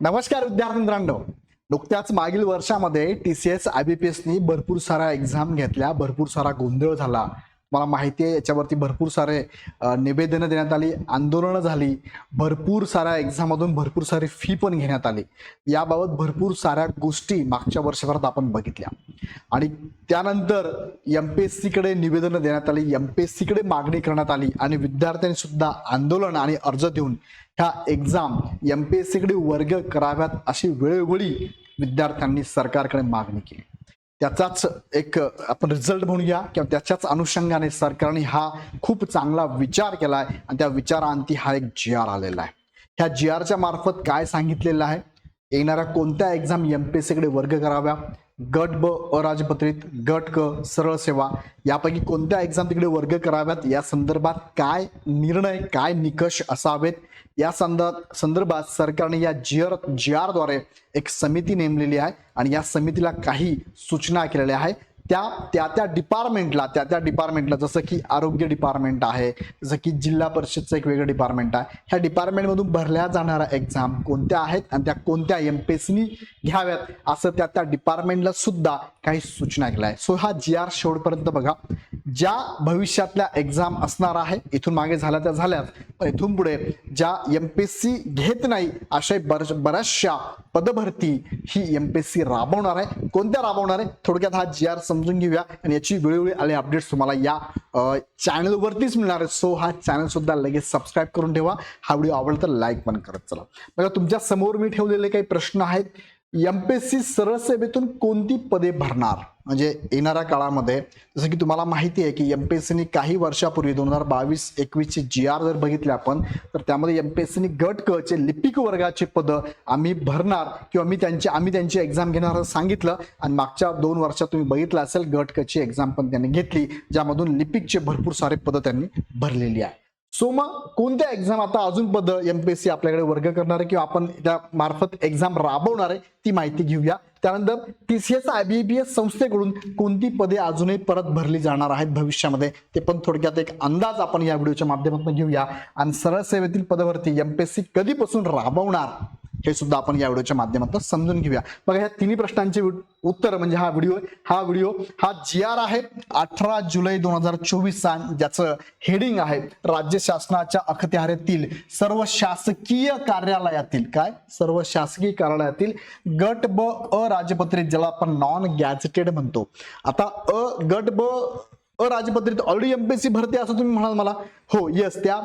नमस्कार विद्यार्थी मित्रांनो नुकत्याच मागील वर्षामध्ये T C S I B P एसनी भरपूर साऱ्या एक्झाम घेतल्या भरपूर सारा गोंधळ झाला. मला माहिती आहे याच्यावरती भरपूर सारे निवेदनं देण्यात आली आंदोलनं झाली भरपूर साऱ्या एक्झाममधून भरपूर सारी फी पण घेण्यात आली. याबाबत भरपूर साऱ्या गोष्टी मागच्या वर्षभरात आपण बघितल्या. आणि त्यानंतर एम पी एस सीकडे निवेदनं देण्यात आली एम पी एस सीकडे मागणी करण्यात आली आणि विद्यार्थ्यांनी सुद्धा आंदोलन आणि अर्ज देऊन ह्या एक्झाम एम पी एस सीकडे वर्ग कराव्यात अशी वेळोवेळी विद्यार्थ्यांनी सरकारकडे मागणी केली. त्याचाच एक आपण रिझल्ट म्हणूया किंवा त्याच्याच अनुषंगाने सरकारने हा खूप चांगला विचार केलाय आणि त्या विचारांती हा एक जी आर आलेला आहे. ह्या जी आरच्या मार्फत काय सांगितलेलं आहे? येणाऱ्या कोणत्या एक्झाम एम पी एस सीकडे वर्ग कराव्या? गट ब अराजपत्रित गट क सरळ सेवा. यापैकी कोणत्या एक्झाम तिकडे वर्ग कराव्यात? या संदर्भात काय निर्णय काय निकष असावेत? या संदर्भात संदर्भात सरकारने या जी आर जी आरद्वारे एक समिती नेमलेली आहे आणि या समितीला काही सूचना केलेल्या आहे त्या त्या त्या डिपार्टमेंटला त्या त्या डिपार्टमेंटला जसं की आरोग्य डिपार्टमेंट आहे जसं की जिल्हा परिषदचं एक वेगळं डिपार्टमेंट आहे ह्या डिपार्टमेंटमधून भरल्या जाणाऱ्या एक्झाम कोणत्या आहेत आणि त्या कोणत्या एम पी एसनी घ्याव्यात असं त्या त्या डिपार्टमेंटला सुद्धा काही सूचना केल्या. आहे सो हा जी आर शेवटपर्यंत बघा. ज्या भविष्यातल्या एक्झाम असणार आहे इथून मागे झाल्या त्या झाल्यात पण इथून पुढे ज्या एम पी एस सी घेत नाही अशा बऱ्याच बऱ्याचशा पदभरती ही एम पी एस सी राबवणार आहे. कोणत्या राबवणार आहे? थोडक्यात हा जी आर समजून घेऊया आणि याची वेळोवेळी आले अपडेट्स तुम्हाला या चॅनलवरतीच मिळणार आहे सो हा चॅनल सुद्धा लगेच सबस्क्राईब करून ठेवा. हा व्हिडिओ आवडला तर लाईक पण करत चला. बघा तुमच्यासमोर मी ठेवलेले काही प्रश्न आहेत. एमपीएससी सरळ सेवेतून कोणती पदे भरणार? म्हणजे येणाऱ्या काळामध्ये जसं की तुम्हाला माहिती आहे की एमपीएससीने काही वर्षापूर्वी दोन हजार बावीस एकवीसचे जी आर जर बघितले आपण तर त्यामध्ये एमपीएससीने गट क चे लिपिक वर्गाचे पदं आम्ही भरणार किंवा मी त्यांची आम्ही त्यांची एक्झाम घेणार असं सांगितलं. आणि मागच्या दोन वर्षात तुम्ही बघितलं असेल गट क ची एक्झाम पण त्यांनी घेतली ज्यामधून लिपिकचे भरपूर सारे पदं त्यांनी भरलेली आहे. सो मग कोणत्या एक्झाम आता अजून पद एमपीएससी आपल्याकडे वर्ग करणार आहे किंवा आपण त्या मार्फत एक्झाम राबवणार आहे ती माहिती घेऊया. त्यानंतर टीसीएस आयबीपीएस संस्थेकडून कोणती पदे अजूनही परत भरली जाणार आहेत भविष्यामध्ये ते पण थोडक्यात एक अंदाज आपण या व्हिडिओच्या माध्यमातून घेऊया. आणि सरळ सेवेतील पदभरती एमपीएससी कधीपासून राबवणार? हे सुद्धा आपण या व्हिडिओच्या माध्यमातून समजून घेऊया. बघा ह्या तिन्ही प्रश्नांचे उत्तर म्हणजे हा व्हिडिओ हा व्हिडिओ हा जी आर आहे अठरा जुलै दोन हजार चोवीस सा ज्याचं हेडिंग आहे राज्य शासनाच्या अखत्यारीतील सर्व शासकीय कार्यालयातील काय? सर्व शासकीय कार्यालयातील गट ब अराजपत्रित ज्याला आपण नॉन गॅझेटेड म्हणतो. आता अ गट ब अराजपत्रित ऑलरेडी एमपीएससी भरती असं तुम्ही म्हणाल मला. हो येस त्या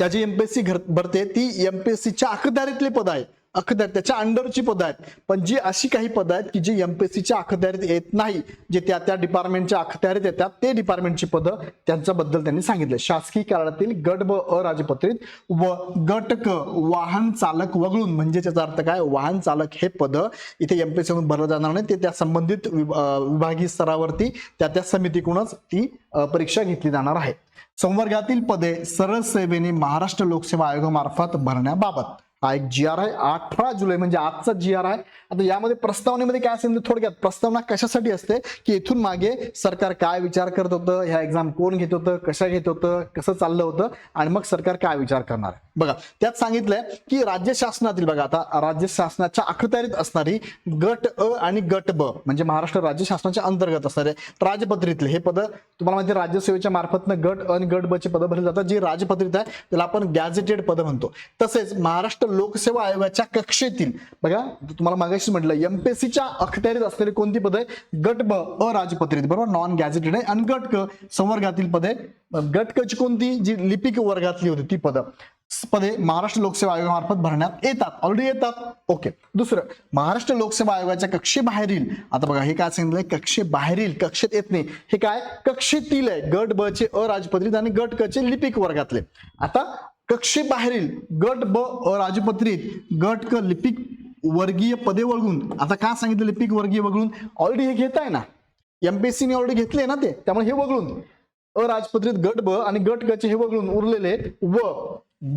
त्याची एमपीएससी भरते ती एमपीएससीच्या अखदारीतली पद आहे अखदार त्याच्या अंडरची पदं आहेत. पण जी अशी काही पदं आहेत की जी एमपीएससीच्या अखत्यारीत येत नाही जे त्या त्या डिपार्टमेंटच्या अखत्यारीत येतात ते डिपार्टमेंटची पदं त्यांच्याबद्दल त्यांनी सांगितले. शासकीय कार्यालयातील गट ब अराजपत्रित व गट क वाहन चालक वगळून म्हणजे त्याचा अर्थ काय? वाहन चालक हे पदं इथे एमपीएससी मधून भरलं जाणार नाही. ते त्या संबंधित विभ- विभागीय स्तरावरती त्या त्या समितीकडूनच ती परीक्षा घेतली जाणार आहे. संवर्गातील पदे सरळ सेवेने महाराष्ट्र लोकसेवा आयोगामार्फत भरण्याबाबत. हा एक जी आर आहे अठरा जुलै म्हणजे आजचा जी आर आहे. आता यामध्ये प्रस्तावनेमध्ये काय असेल थोडक्यात प्रस्तावना कशासाठी असते? की इथून मागे सरकार काय विचार करत होतं ह्या एक्झाम कोण घेत होतं कशा घेत होतं कसं चाललं होतं आणि मग सरकार काय विचार करणार आहे? बघा त्यात सांगितलंय की राज्य शासनातील बघा आता राज्य शासनाच्या अखत्यारीत असणारी गट अ आणि गट ब म्हणजे महाराष्ट्र राज्य शासनाच्या अंतर्गत असणारे राजपत्रितले. हे पद तुम्हाला माहिती राज्यसेवेच्या मार्फतनं गट अ आणि गट ब चे पद भरले जातात. जी राजपत्रित आहे त्याला आपण गॅझेटेड पद म्हणतो. तसेच महाराष्ट्र लोकसेवा आयोगाच्या कक्षेतील. बघा तुम्हाला मागाशी म्हटलं एमपीएससीच्या अखत्यारीत असलेली कोणती पद? आहे गट ब अराजपत्रित बरोबर? नॉन गॅझेटेड आहे. आणि गट क संवर्गातील पदे. गट गटकची कोणती? जी लिपिक वर्गातली होती ती पद. पदे महाराष्ट्र लोकसेवा आयोगामार्फत भरण्यात येतात. ऑलरेडी येतात. ओके दुसरं महाराष्ट्र लोकसेवा आयोगाच्या कक्षेबाहेरील. आता बघा हे काय सांगितलंय? कक्षेबाहेरील कक्षेत येत नाही. हे काय? कक्षेतील आहे. गट ब चे अराजपत्रित आणि गट क चे लिपिक वर्गातले. आता कक्षेबाहेरील गट ब अराजपत्रित गट क लिपिक वर्गीय पदे वळगून आता का सांगितलं लिपिक वर्गीय वगळून? ऑलरेडी हे घेत आहे ना एमपीएससीने ऑलरेडी घेतले ना ते त्यामुळे हे वगळून. अराजपत्रित गट ब आणि गट ग चे हे वगळून उरलेले व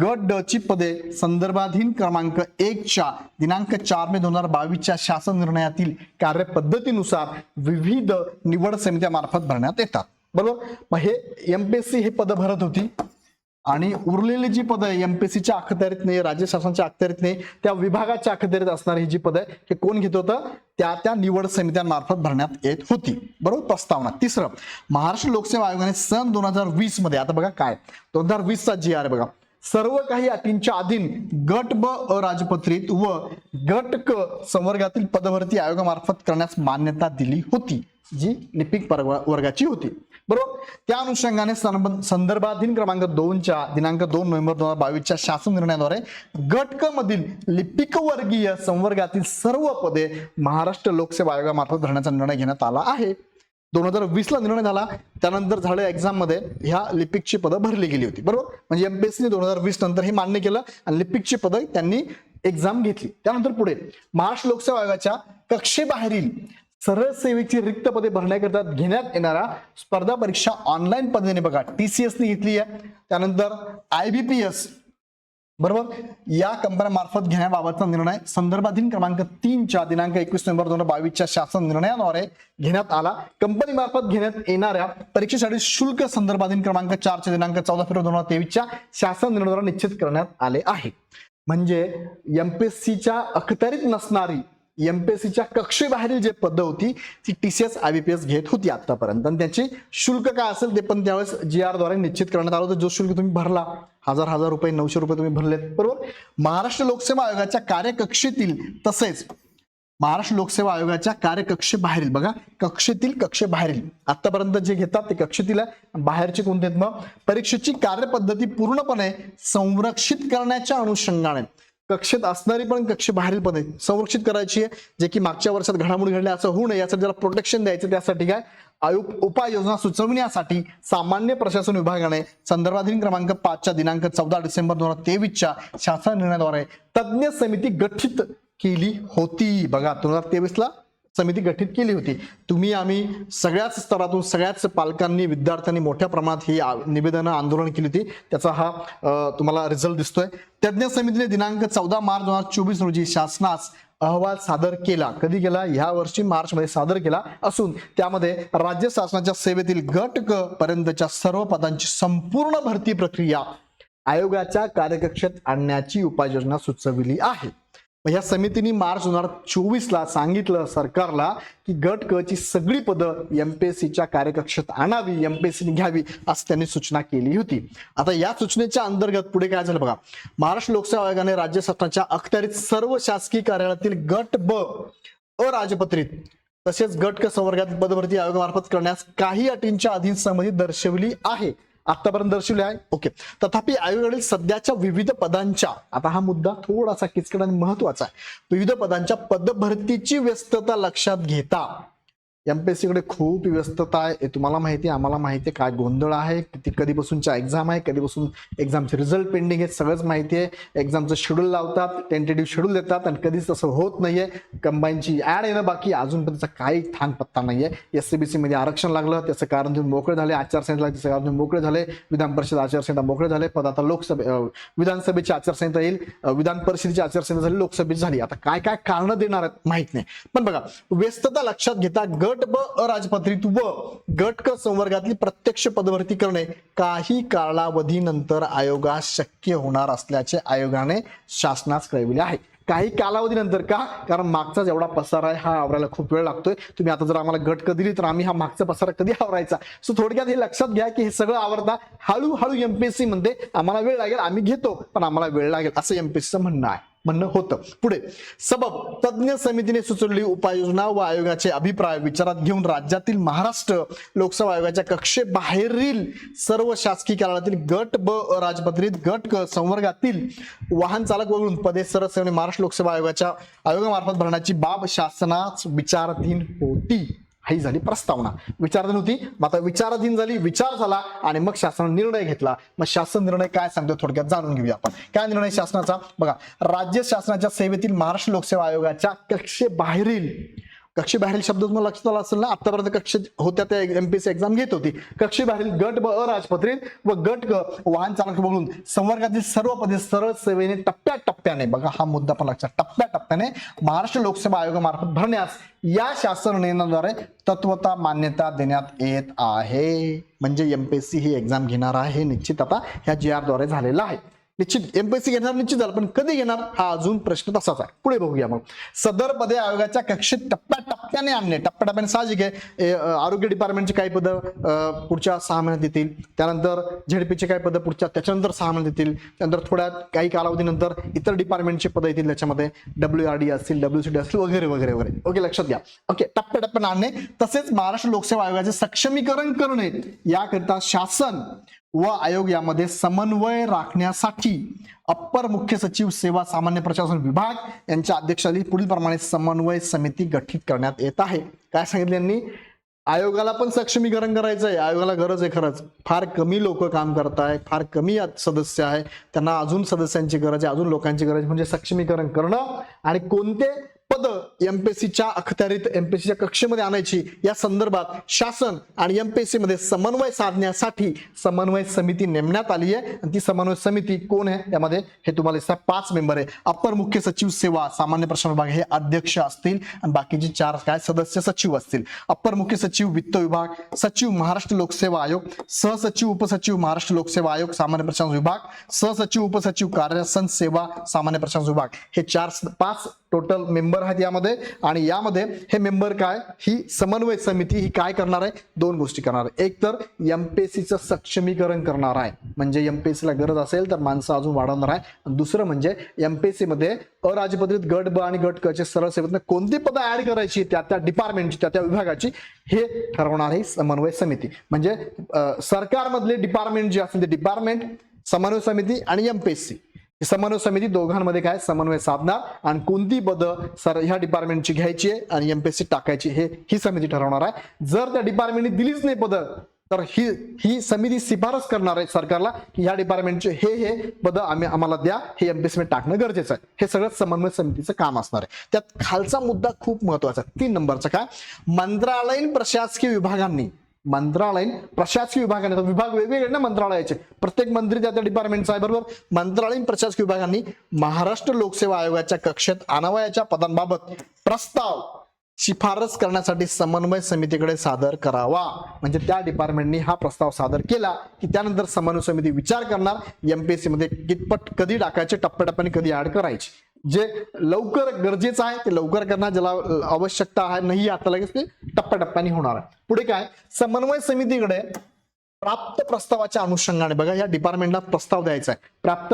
गट ड ची पदे संदर्भाधीन क्रमांक एक च्या दिनांक चार मे दोन हजार बावीसच्या शासन निर्णयातील कार्यपद्धतीनुसार विविध निवड समित्या मार्फत भरण्यात येतात. बरोबर? मग हे एमपीएससी हे पद भरत होती. आणि उरलेली जी पदं आहे एमपीएससीच्या अखत्यारीत नाही राज्य शासनाच्या अखत्यारीत नाही त्या विभागाच्या अखत्यारीत असणारी ही जी पदं आहे हे कोण घेत होतं? त्या त्या निवड समित्यांमार्फत भरण्यात येत होती. बरोबर? प्रस्तावना. तिसरं महाराष्ट्र लोकसेवा आयोगाने सन दोन हजार वीसमध्ये आता बघा काय दोन हजार वीसचा जी आर बघा सर्व काही अटींच्या अधीन गट ब अराजपत्रित व गट क संवर्गातील पदभरती आयोगामार्फत करण्यास मान्यता दिली होती जी लिपिक पर्व- वर्गाची होती. बरोबर? त्या अनुषंगाने संदर्भाधीन क्रमांक दोनच्या दिनांक दोन नोव्हेंबर दोन हजार बावीसच्या शासन निर्णयाद्वारे गटकमधील मधील लिपिक वर्गीय संवर्गातील सर्व पदे महाराष्ट्र लोकसेवा आयोगामार्फत भरण्याचा निर्णय घेण्यात आला आहे. दोन हजार वीसला निर्णय झाला. त्यानंतर झाले एक्झाममध्ये ह्या लिपिकची पदं भरली गेली होती. बरोबर? म्हणजे एमपीएससीने दोन हजार वीस नंतर हे मान्य केलं आणि लिपिकची पदं त्यांनी एक्झाम घेतली. त्यानंतर पुढे महाराष्ट्र लोकसेवा आयोगाच्या कक्षेबाहेरील सरळ सेवेची रिक्त पदे भरण्याकरिता घेण्यात येणाऱ्या स्पर्धा परीक्षा ऑनलाईन पद्धतीने बघा. टी सी एसने घेतली आहे. त्यानंतर आय बी पी एस बरोबर? या कंपन्यांमार्फत घेण्याबाबतचा निर्णय संदर्भाधीन क्रमांक तीनच्या दिनांक एकवीस नोव्हेंबर दोन हजार बावीसच्या शासन निर्णयाद्वारे घेण्यात आला. कंपनी मार्फत घेण्यात येणाऱ्या परीक्षेसाठी शुल्क संदर्भाधीन क्रमांक चारच्या दिनांक चौदा फेब्रुवारी दोन हजार तेवीसच्या शासन निर्णयाद्वारे निश्चित करण्यात आले आहे. म्हणजे एमपीएससीच्या अखत्यारीत नसणारी एमपीएससीच्या कक्षेबाहेरील जे पद होती ती टीसीएस आयबीपीएस घेत होती आतापर्यंत. आणि त्याची शुल्क काय असेल ते पण त्यावेळेस जी आरद्वारे निश्चित करण्यात आलं होतं. जो शुल्क तुम्ही भरला हजार हजार रुपये नऊशे रुपये तुम्ही भरलेत. बरोबर? महाराष्ट्र लोकसेवा आयोगाच्या कार्यकक्षेतील तसेच महाराष्ट्र लोकसेवा आयोगाच्या कार्यकक्षेबाहेरील बघा कक्षेतील कक्षेबाहेरील आतापर्यंत जे घेतात ते कक्षेतील आहे. बाहेरचे कोणते आहेत मग? परीक्षेची कार्यपद्धती पूर्णपणे संरक्षित करण्याच्या अनुषंगाने. कक्षेत असणारी पण कक्ष बाहेरील पदे संरक्षित करायची आहे जे की मागच्या वर्षात घडामोडी घडल्या असं होऊ नये यासाठी त्याला प्रोटेक्शन द्यायचं त्यासाठी काय? आयोग उपाययोजना सुचवण्यासाठी सामान्य प्रशासन विभागाने संदर्भाधीन क्रमांक पाचच्या दिनांक चौदा डिसेंबर दोन हजार तेवीसच्या शासन निर्णयाद्वारे तज्ज्ञ समिती गठीत केली होती. बघा दोन हजार तेवीसला समिती गठीत केली होती. तुम्ही आम्ही सगळ्याच स्तरातून सगळ्याच पालकांनी विद्यार्थ्यांनी मोठ्या प्रमाणात ही आ- निवेदनं आंदोलन केली होती. त्याचा हा तुम्हाला रिझल्ट दिसतोय. तज्ज्ञ समितीने दिनांक चौदा मार्च दोन हजार चोवीस रोजी शासनास अहवाल सादर केला. कधी केला? ह्या वर्षी मार्चमध्ये सादर केला असून त्यामध्ये राज्य शासनाच्या सेवेतील गट क पर्यंतच्या सर्व पदांची संपूर्ण भरती प्रक्रिया आयोगाच्या कार्यकक्षेत आणण्याची उपाययोजना सुचविली आहे. म्हणजे या समितीने मार्च दोन हजार चोवीसला सांगितलं सरकारला की गट क ची सगळी पदं एमपीएससीच्या कार्यकक्षेत आणावी एमपीएससीने घ्यावी असं त्यांनी सूचना केली होती. आता या सूचनेच्या अंतर्गत पुढे काय झालं बघा. महाराष्ट्र लोकसेवा आयोगाने राज्य शासनाच्या अखत्यारीत सर्व शासकीय कार्यालयातील गट ब अराजपत्रित तसेच गट क संवर्गातील पदभरती आयोगामार्फत करण्यास काही अटींच्या अधीन संमती दर्शवली आहे. आतापर्यंत दर्शवली आहे. ओके. तथापि आयोगाकडील सध्याच्या विविध पदांच्या आता हा मुद्दा थोडासा किचकट आणि महत्त्वाचा आहे. विविध पदांच्या पदभरतीची व्यस्तता लक्षात घेता एमपीएससीकडे खूप व्यस्तता आहे. हे तुम्हाला माहिती आहे. आम्हाला माहिती आहे काय गोंधळ आहे किती कधीपासूनच्या एक्झाम आहे कधीपासून एक्झामचे रिझल्ट पेंडिंग आहे सगळंच माहिती आहे. एक्झामचं शेड्यूल लावतात टेंटेटिव्ह शेड्यूल देतात आणि कधीच तसं होत नाहीये. कंबाईनची ॲड येणं बाकी अजून पण त्याचा काही थांग पत्ता नाहीये. एस सी बी सी मध्ये आरक्षण लागलं त्याचं कारण तुम्ही मोकळे झाले. आचारसंहिता त्याचं कारण मोकळे झाले. विधान परिषद आचारसंहिता मोकळे झाले. पण आता लोकसभे विधानसभेची आचारसंहिता येईल. विधान परिषदेची आचारसंहिता झाली लोकसभेची झाली. आता काय काय कारणं देणार आहेत माहीत नाही. पण बघा व्यस्तता लक्षात घेता गट ब अराजपत्रित व गट क संवर्गातील प्रत्यक्ष पदभरती करणे. काही कालावधीनंतर आयोगास शक्य होणार असल्याचे आयोगाने शासनास कळविले आहे. काही कालावधीनंतर का? कारण मागचा जेवढा पसारा आहे हा आवरायला खूप वेळ लागतोय. तुम्ही आता जर आम्हाला गट दिली तर आम्ही हा मागचा पसारा कधी आवरायचा? सो थोडक्यात हे लक्षात घ्या की हे सगळं आवरता हळूहळू एमपीएससी मध्ये आम्हाला वेळ लागेल आम्ही घेतो पण आम्हाला वेळ लागेल असं एमपीएससीचं म्हणणं आहे. म्हणणं होतं. पुढे सबब तज्ज्ञ समितीने सुचवलेली उपाययोजना व आयोगाचे अभिप्राय विचारात घेऊन राज्यातील महाराष्ट्र लोकसेवा आयोगाच्या कक्षेबाहेरील सर्व शासकीय कार्यालयातील गट ब राजपत्रित गट क संवर्गातील वाहन चालक वगळून पदे सरळ महाराष्ट्र लोकसेवा आयोगाच्या आयोगामार्फत भरण्याची बाब शासनास विचाराधीन होती. ही झाली प्रस्तावना. विचाराधीन होती मग आता विचाराधीन झाली विचार झाला आणि मग शासनाने निर्णय घेतला. मग शासन निर्णय काय सांगतो थोडक्यात जाणून घेऊया आपण. काय निर्णय शासनाचा? बघा राज्य शासनाच्या सेवेतील महाराष्ट्र लोकसेवा आयोगाच्या कक्षेबाहेरील कक्षेबाहेरील शब्द तुम्हाला लक्षात आला असेल ना आतापर्यंत कक्ष होत्या त्या एमपीएससी एक्झाम घेत होती. कक्षेबाहेरील गट ब अराजपत्रित व गट ग वाहन चालक म्हणून संवर्गातील सर्व पदे सरळ सेवेने टप्प्या टप्प्याने बघा हा मुद्दा पण लक्षात टप्प्या टप्प्याने महाराष्ट्र लोकसेवा आयोगामार्फत भरण्यास या शासन निर्णयाद्वारे तत्वता मान्यता देण्यात येत आहे. म्हणजे एमपीएससी ही एक्झाम घेणार आहे निश्चित आता ह्या जी आरद्वारे झालेलं आहे. निश्चित एमपीएससी घेणार निश्चित झालं. पण कधी घेणार? हा अजून प्रश्न तसाच आहे. पुढे बघूया मग. सदर पदे आयोगाच्या कक्षेत टप्प्याटप्प्याने आणणे टप्प्याटप्प्याने साहजिक आहे. आरोग्य डिपार्टमेंटची काही पदं पुढच्या सहा महिन्यात येतील त्यानंतर झेडपीचे काही पदं पुढच्या त्याच्यानंतर सहा महिन्यात येतील त्यानंतर थोड्या काही कालावधीनंतर इतर डिपार्टमेंटचे पदं येतील त्याच्यामध्ये. डब्ल्यू आर डी असतील डब्ल्यू सी डी असतील वगैरे वगैरे वगैरे. ओके लक्षात घ्या. ओके टप्प्याटप्प्याने आणणे तसेच महाराष्ट्र लोकसेवा आयोगाचे सक्षमीकरण करणे याकरिता शासन व आयोग यामध्ये समन्वय राखण्यासाठी अप्पर मुख्य सचिव सेवा सामान्य प्रशासन विभाग यांच्या अध्यक्षाली पुढील प्रमाणे समन्वय समिती गठीत करण्यात येत आहे. काय सांगितलं यांनी? आयोगाला पण सक्षमीकरण करायचं आहे. आयोगाला गरज आहे खरंच. फार कमी लोक काम करत आहे फार कमी सदस्य आहे. त्यांना अजून सदस्यांची गरज आहे अजून लोकांची गरज आहे. म्हणजे सक्षमीकरण करणं आणि कोणते पद एमपीएससीच्या अखत्यारीत एमपीएससीच्या कक्षेमध्ये आणायची. या संदर्भात शासन आणि एमपीएससी मध्ये समन्वय साधण्यासाठी समन्वय समिती नेमण्यात आली आहे. आणि ती समन्वय समिती कोण आहे? त्यामध्ये हे तुम्हाला दिसतात पाच मेंबर आहे. अप्पर मुख्य सचिव सेवा सामान्य प्रश्न विभाग हे अध्यक्ष असतील आणि बाकीचे चार काय? सदस्य सचिव असतील. अप्पर मुख्य सचिव वित्त विभाग सचिव महाराष्ट्र लोकसेवा आयोग सहसचिव उपसचिव महाराष्ट्र लोकसेवा आयोग सामान्य प्रशासन विभाग सहसचिव उपसचिव कार्यासन सेवा सामान्य प्रशासन विभाग. हे चार पाच टोटल मेंबर आहेत यामध्ये? आणि यामध्ये हे मेंबर काय? ही समन्वय समिती ही काय करणार आहे? दोन गोष्टी करणार आहे. एक तर एमपीएससीचं सक्षमीकरण करणार आहे. म्हणजे एमपीएससीला गरज असेल तर माणसं अजून वाढवणार आहे. आणि दुसरं म्हणजे एमपीएससी मध्ये अराजपत्रित गट ब आणि गट क चे सरळ सेवेतनं कोणती पदं ऍड करायची? त्या त्या डिपार्टमेंटची त्या त्या विभागाची. हे ठरवणार ही समन्वय समिती. म्हणजे सरकारमधले डिपार्टमेंट जे असतील ते डिपार्टमेंट समन्वय समिती आणि एमपीएससी समन्वय समिती दोघांमध्ये काय? समन्वय साधणार आणि कोणती पदं सर ह्या डिपार्टमेंटची घ्यायची आहे आणि एमपीएससी टाकायची हे ही समिती ठरवणार आहे. जर त्या डिपार्टमेंटने दिलीच नाही पदं तर ही ही समिती शिफारस करणार आहे सरकारला की ह्या डिपार्टमेंटचे हे हे पदं आम्ही आम्हाला द्या. हे एमपीएससी टाकणं गरजेचं आहे. हे सगळं समन्वय समितीचं काम असणार आहे. त्यात खालचा मुद्दा खूप महत्त्वाचा आहे. तीन नंबरचा काय? मंत्रालयीन प्रशासकीय विभागांनी मंत्रालयीन प्रशासकीय विभागाने विभाग वेगवेगळे ना मंत्रालयाचे. प्रत्येक मंत्री त्या त्या डिपार्टमेंटचा आहे बरोबर? मंत्रालयीन प्रशासकीय विभागांनी महाराष्ट्र लोकसेवा आयोगाच्या कक्षेत आणावयाच्या पदांबाबत प्रस्ताव शिफारस करण्यासाठी समन्वय समितीकडे सादर करावा. म्हणजे त्या डिपार्टमेंटनी हा प्रस्ताव सादर केला की त्यानंतर समन्वय समिती विचार करणार एमपीएससी मध्ये कितपट कधी टाकायचे टप्प्याटप्प्याने कधी ऍड करायचे. जे लवकर गरजेचं आहे ते लवकर करणार ज्याला आवश्यकता आहे नाही आता लगेच ते टप्प्याटप्प्याने होणार आहे. पुढे काय? समन्वय समितीकडे प्राप्त प्रस्तावाच्या अनुषंगाने बघा या डिपार्टमेंटला प्रस्ताव द्यायचा आहे. प्राप्त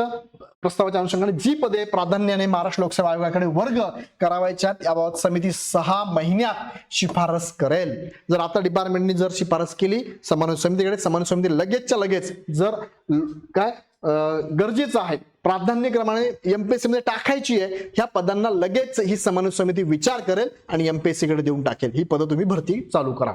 प्रस्तावाच्या अनुषंगाने जी पदे प्राधान्याने महाराष्ट्र लोकसेवा आयोगाकडे वर्ग करावायच्या याबाबत समिती सहा महिन्यात शिफारस करेल. जर आता डिपार्टमेंटने जर शिफारस केली समन्वय समितीकडे समन्वय समिती लगेचच्या लगेच जर काय गरजेचं आहे प्राधान्यक्रमाने एमपीएससी मध्ये टाकायची आहे ह्या पदांना लगेच ही समन्वय समिती विचार करेल आणि एमपीएससी कडे देऊन टाकेल. ही पदं तुम्ही भरती चालू करा.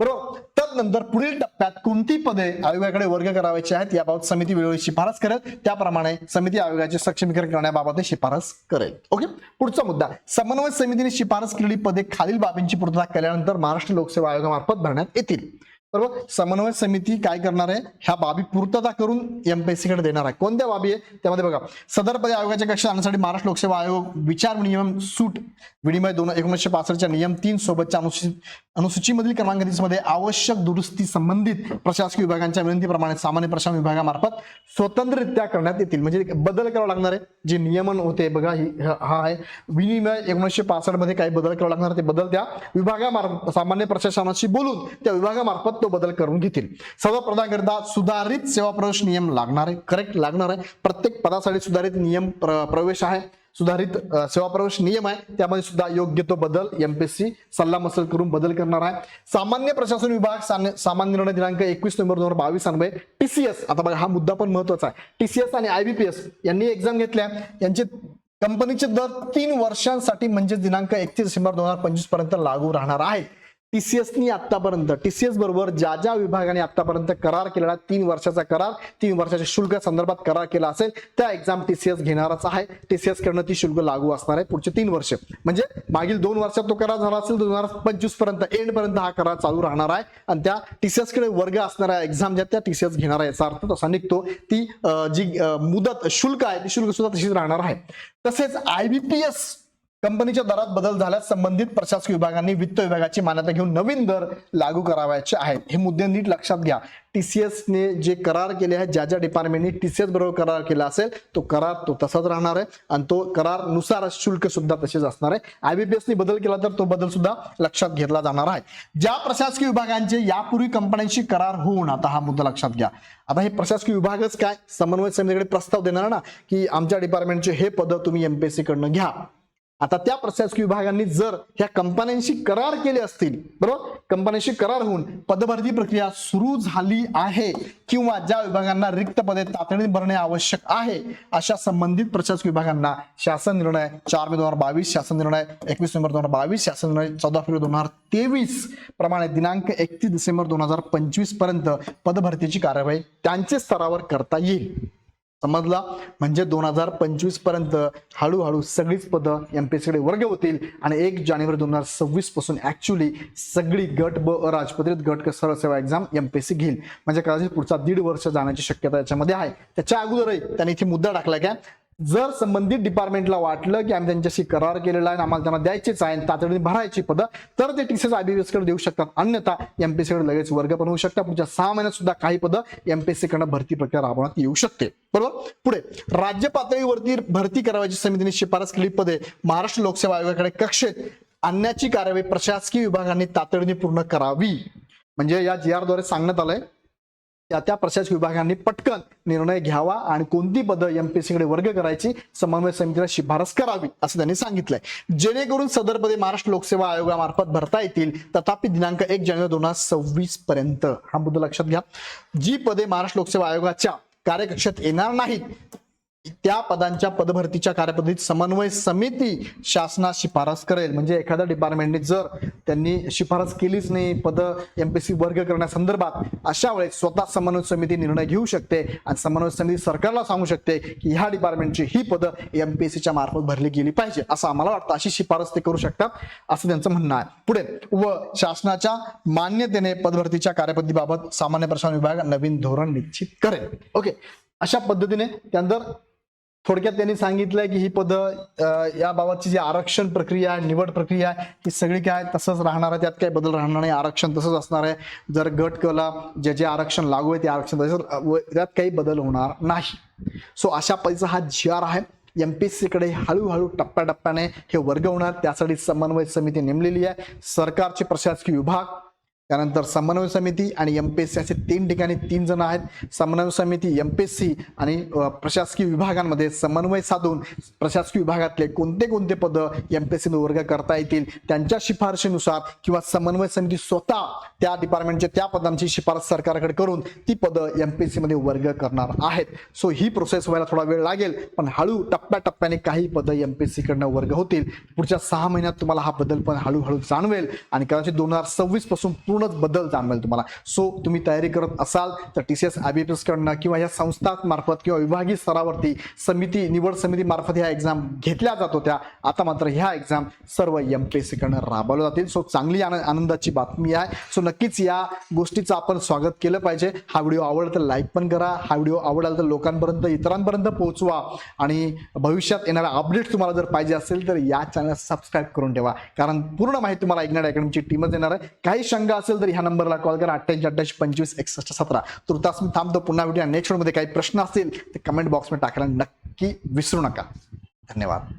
बरोबर? तदनंतर पुढील टप्प्यात कोणती पदे आयोगाकडे वर्ग करावायची आहेत याबाबत समिती वेळोवेळी शिफारस करेल. त्याप्रमाणे समिती आयोगाचे सक्षमीकरण करण्याबाबत शिफारस करेल. ओके? पुढचा मुद्दा. समन्वय समितीने शिफारस केलेली पदे खालील बाबींची पूर्तता केल्यानंतर महाराष्ट्र लोकसेवा आयोगामार्फत भरण्यात येतील. बरोबर? समन्वय समिती काय करणार आहे? ह्या बाबी पूर्तता करून एमपीएससी कडे देणार आहे. कोणत्या बाबी आहे? त्यामध्ये बघा सदरपद आयोगाच्या कक्षात आणण्यासाठी महाराष्ट्र लोकसेवा आयोग विचार नियम सूट विनिमय दोन एकोणीसशे पासष्टच्या नियम तीन सोबतच्या अनुसूचित अनुसूचीमधील क्रमांक तीसमध्ये आवश्यक दुरुस्ती संबंधित प्रशासकीय विभागांच्या विनंतीप्रमाणे सामान्य प्रशासन विभागामार्फत स्वतंत्ररित्या करण्यात येतील. म्हणजे बदल करावा लागणार आहे. जे नियमन होते बघा ही हा हा आहे. विनिमय एकोणीसशे पासष्टमध्ये काही बदल करावा लागणार ते बदल त्या विभागामार्फत सामान्य प्रशासनाशी बोलून त्या विभागामार्फत तो बदल करून घेतील. सर्व पदाकरिता सुधारित सेवा प्रवेश नियम लागणार आहे. करेक्ट लागणार आहे. प्रत्येक पदासाठी सुधारित नियम प्र- प्रवेश आहे. सुधारित सेवा प्रवेश नियम आहे. त्यामध्ये सुद्धा योग्य तो बदल एमपीएससी सल्ला मसल करून बदल करणार आहे. सामान्य प्रशासन विभाग सामान्य निर्णय दिनांक एकवीस नोव्हेंबर दोन हजार बावीस अन्वये टीसीएस आता बघा हा मुद्दा पण महत्त्वाचा आहे. टीसीएस आणि आयबीपीएस यांनी एक्झाम घेतल्या. यांचे कंपनीचे दर तीन वर्षांसाठी म्हणजे दिनांक एकतीस डिसेंबर दोन हजार पंचवीसपर्यंत लागू राहणार आहेत टीसीएसनी आतापर्यंत टीसीएस बरोबर ज्या ज्या विभागाने आतापर्यंत करार केलेला तीन वर्षाचा करार तीन वर्षाच्या शुल्क संदर्भात करार केला असेल त्या एक्झाम टीसीएस घेणारच आहे. टीसीएस कडनं ती शुल्क लागू असणार आहे पुढचे तीन वर्ष. म्हणजे मागील दोन वर्षात तो करार झाला असेल दोन हजार पंचवीसपर्यंत एंड पर्यंत हा करार चालू राहणार आहे. आणि त्या टीसीएसकडे वर्ग असणाऱ्या एक्झाम ज्या त्या टीसीएस घेणार आहे याचा अर्थ तसा निघतो ती जी मुदत शुल्क आहे ती शुल्क सुद्धा तशीच राहणार आहे. तसेच आयबीपीएस कंपनीच्या दरात बदल झाल्यास संबंधित प्रशासकीय विभागांनी वित्त विभागाची मान्यता घेऊन नवीन दर लागू करावायचे आहेत. हे मुद्दे नीट लक्षात घ्या. टीसीएसने जे करार केले आहेत ज्या ज्या डिपार्टमेंटने टीसीएस बरोबर करार केला असेल तो करार तो तसाच राहणार आहे आणि तो करारनुसार शुल्क सुद्धा तसेच असणार आहे. आयबीपीएसने बदल केला तर तो बदल सुद्धा लक्षात घेतला जाणार आहे. ज्या प्रशासकीय विभागांचे यापूर्वी कंपन्यांशी करार होऊन आता हा मुद्दा लक्षात घ्या. आता हे प्रशासकीय विभागच काय? समन्वय समितीकडे प्रस्ताव देणार ना की आमच्या डिपार्टमेंटचे हे पद तुम्ही एमपीएससी कडनं घ्या. आता त्या प्रशासकीय विभागांनी जर ह्या कंपन्यांशी करार केले असतील बरोबर? कंपन्यांशी करार होऊन पदभरती प्रक्रिया सुरू झाली आहे किंवा ज्या विभागांना रिक्त पदे तातडीने भरणे आवश्यक आहे अशा संबंधित प्रशासकीय विभागांना शासन निर्णय चार मे दोन हजार बावीस शासन निर्णय एकवीस नोव्हेंबर दोन हजार बावीस शासन निर्णय चौदा फेब्रुवारी दोन हजार तेवीस प्रमाणे दिनांक एकतीस डिसेंबर दोन हजार पंचवीसपर्यंत पदभरतीची कार्यवाही त्यांचे स्तरावर करता येईल. समजला? म्हणजे दोन हजार पंचवीसपर्यंत हळूहळू सगळीच पदं एमपीएससी कडे वर्ग होतील आणि एक जानेवारी दोन हजार सव्वीसपासून ऍक्च्युली सगळी गट ब राजपत्रित गट सरळ सेवा एक्झाम एमपीएससी घेईल. म्हणजे कदाचित पुढचा दीड वर्ष जाण्याची शक्यता याच्यामध्ये आहे. त्याच्या अगोदरही त्यांनी इथे मुद्दा टाकला काय? जर संबंधित डिपार्टमेंटला वाटलं की आम्ही त्यांच्याशी करार केलेला आहे आणि आम्हाला त्यांना द्यायचेच आहे आणि तातडीने भरायची पदं तर ते टीसीएस आयबीएसकडे देऊ शकतात. अन्यथा एमपीएससी कडे लगेच वर्ग पण होऊ शकतात. पुढच्या सहा महिन्यात सुद्धा काही पदं एमपीएससी कडनं भरती प्रक्रिया राबवण्यात येऊ शकते. बरोबर? पुढे राज्य पातळीवरती भरती करावयाची समितीने शिफारस केली पदे. महाराष्ट्र लोकसेवा आयोगाकडे कक्षेत आणण्याची कार्यवाही प्रशासकीय विभागाने तातडीने पूर्ण करावी. म्हणजे या जी द्वारे सांगण्यात आलंय त्या त्या प्रशासकीय विभागांनी पटकन निर्णय घ्यावा आणि कोणती पदं एमपीएससी कडे वर्ग करायची समन्वय समितीला शिफारस करावी असं त्यांनी सांगितलंय. जेणेकरून सदर पदे महाराष्ट्र लोकसेवा आयोगामार्फत भरता येतील. तथापि दिनांक एक जानेवारी दोन हजार सव्वीस पर्यंत. हा मुद्दा लक्षात घ्या. जी पदे महाराष्ट्र लोकसेवा आयोगाच्या कार्यकक्षात येणार नाहीत त्या पदांच्या पदभरतीच्या कार्यपद्धतीत समन्वय समिती शासनात शिफारस करेल. म्हणजे एखाद्या डिपार्टमेंटने जर त्यांनी शिफारस केलीच नाही पद एमपीसी वर्ग करण्यासंदर्भात अशा वेळेस स्वतः समन्वय समिती निर्णय घेऊ शकते आणि समन्वय समिती सरकारला सांगू शकते की ह्या डिपार्टमेंटची ही पदं एमपीएससीच्या मार्फत भरली गेली पाहिजे. असं आम्हाला वाटतं. अशी शिफारस ते करू शकतात असं त्यांचं म्हणणं आहे. पुढे व शासनाच्या मान्यतेने पदभरतीच्या कार्यपद्धतीबाबत सामान्य प्रशासन विभाग नवीन धोरण निश्चित करेल. ओके अशा पद्धतीने त्यानंतर थोडक्यात त्यांनी सांगितलंय की ही पदं याबाबतची जी आरक्षण प्रक्रिया आहे निवड प्रक्रिया आहे ही सगळी काय तसंच राहणार आहे त्यात काही बदल राहणार नाही आरक्षण तसंच असणार आहे. जर गट कला जे जे आरक्षण लागू आहे ते आरक्षण तसंच व त्यात काही बदल होणार नाही. सो अशा पद्धतीचा हा जी आर आहे एमपीएससी कडे हळूहळू टप्प्याटप्प्याने हे वर्ग होणार त्यासाठी समन्वय समिती नेमलेली आहे. सरकारचे प्रशासकीय विभाग त्यानंतर समन्वय समिती आणि एम पी एस सी असे तीन ठिकाणी तीन जण आहेत. समन्वय समिती एम पी एस सी आणि प्रशासकीय विभागांमध्ये समन्वय साधून प्रशासकीय विभागातले कोणते कोणते पदं एम पी एस सीने वर्ग करता येतील त्यांच्या शिफारशीनुसार किंवा समन्वय समिती स्वतः त्या डिपार्टमेंटच्या त्या पदांची शिफारस सरकारकडे करून ती पदं एम पी एस सीमध्ये वर्ग करणार आहेत. सो ही प्रोसेस व्हायला थोडा वेळ लागेल पण हळू टप्प्याटप्प्याने काही पदं एम पी एस सीकडनं वर्ग होतील. पुढच्या सहा महिन्यात तुम्हाला हा बदल पण हळूहळू जाणवेल. आणि कदाचित दोन हजार सव्वीसपासून पूर्णच बदल जाणवेल तुम्हाला. सो तुम्ही तयारी करत असाल तर टी सी एस आयबीपीएस कडनं किंवा या संस्थांमार्फत किंवा विभागीय स्तरावरती समिती निवड समिती मार्फत ह्या एक्झाम घेतल्या जात होत्या. आता मात्र ह्या एक्झाम सर्व एम पी एस कडनं राबवल्या जातील. सो चांगली आनंदाची बातमी आहे. सो नक्कीच या गोष्टीचं आपण स्वागत केलं पाहिजे. हा व्हिडिओ आवडला तर लाईक पण करा. हा व्हिडिओ आवडला तर लोकांपर्यंत इतरांपर्यंत पोहोचवा. आणि भविष्यात येणाऱ्या अपडेट्स तुम्हाला जर पाहिजे असेल तर या चॅनल सबस्क्राईब करून ठेवा. कारण पूर्ण माहिती तुम्हाला ऐकणार अकॅडमीची टीमच देणार आहे. काही शंका असेल तर ह्या नंबरला कॉल करा. अठ्ठ्याऐंशी अठ्ठ्याऐंशी पंचवीस एकसष्ट सतरा. तुर्तास मी थांबतो. पुन्हा व्हिडिओ नेक्स्टमध्ये काही प्रश्न असतील तर कमेंट बॉक्समध्ये टाकायला नक्की विसरू नका. धन्यवाद.